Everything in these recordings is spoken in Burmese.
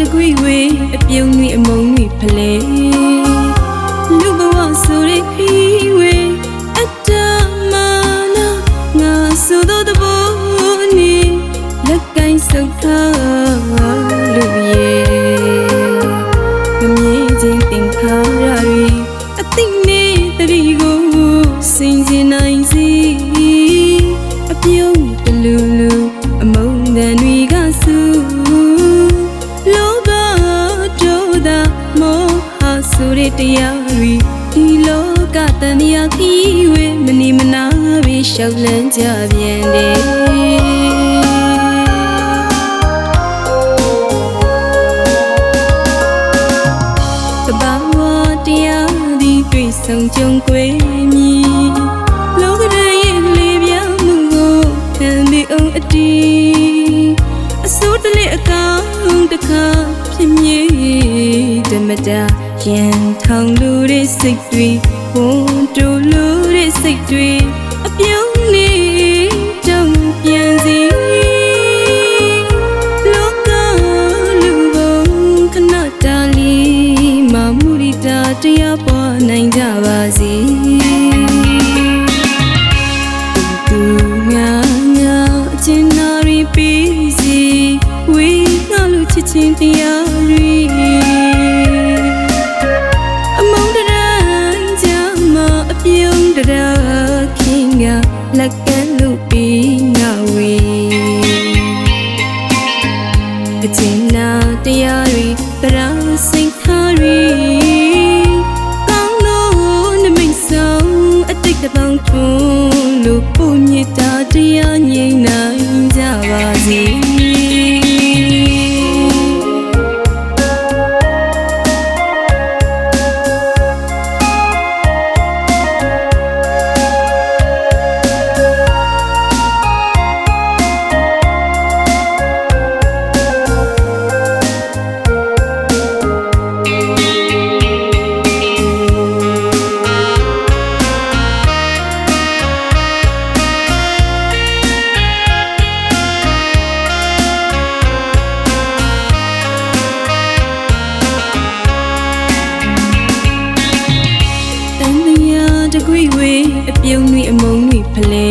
ပြုံးတွေအမုံတွေဖလဲလူဘဝဆိုတဲ့ခီးဝေအတ္တမနာငါဆိုသောတဘောနေလက်ကင်ဆုပ်ထား တဲ့တရားတွေဒီလောကတန်မြာခီးဝေမနေမနာပဲရှောက်လန်းကြပြန်တယ်တဘာဝတရားသည်တွေ့ဆုံကြုံကွယ်မည်လောကရဲ့လေပြားမှုကိုခံပြီးအောင်အတီးအစိုးတလေအကောင်တစ်ခါဖြစ်မြေဓမ္မတာ ရန်ထောင်လူတဲ့စိတ်တွေဝန်တူလူတဲ့စိတ်တွေအပြုံးနေတုံ့ပြန်စီလောကလူဘုံခဏတာလီမမူရီတာတရားပေါ်နိုင်ကြပါစေသူငါငါအချင်းနာရီပြီးစီဝေးငါလူချစ်ချင်းတရားရီ ပရာစိတ်ထားတွေကောင်းလို့နမိတ်ဆုံးအတိတ်တပေါင်းထွန်းလို့ပုံမြတ်တာတရားငြိမ် မြာတကွေဝေးအပြုံးတွေအမုံတွေဖလဲ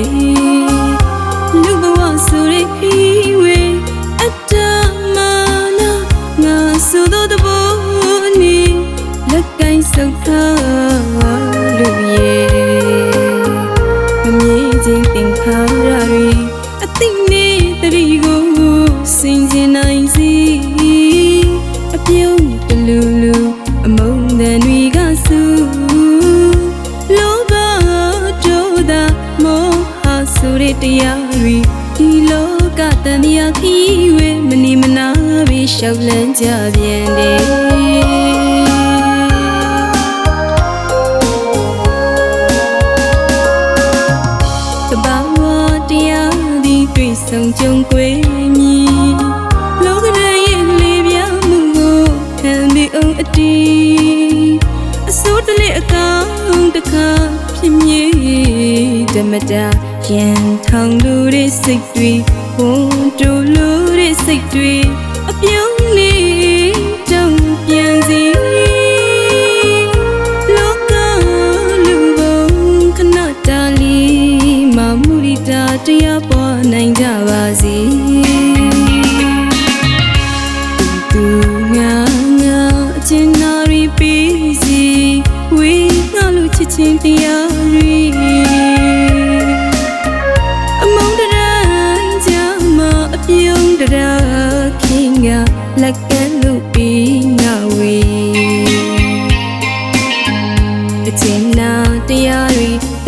လူဘဝဆိုတဲ့ခီးဝေးအတ္တမနာငါဆိုသောတဘောနေလက်ကင်ဆုပ်ထားလူရဲ့မမြင်ချင်းသင်္ခါရတွေအသိနဲ့တတိကိုစင်စင်နိုင်စီအပြုံး တဲ့တရားတွေဒီလောကတန်မြာခီးဝေမနေမနာပဲရှောက်လန်းကြပြန်တယ်တဘာဝတရားသည်တွေ့ဆုံကြုံကွယ်မည်လောကရဲ့လေပြားမှုကိုခံပြီးအောင်အတီးအစိုးတလေအကောင်တစ်ခါဖြစ်မြေဓမ္မတာ ရန်ထောင်လူတဲ့စိတ်တွေဝန်တူလူတဲ့စိတ်တွေအပြုံးနေတုံ့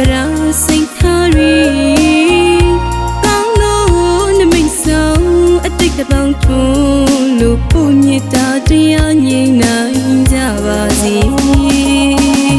ရီပရာစိတ်ထားရီကောင်းလို့နမိတ်ဆုံးအတိတ်တပေါင်းထွန်းလို့ပုံမြတ်တာတရားငြိမ်နိုင်ကြပါစေ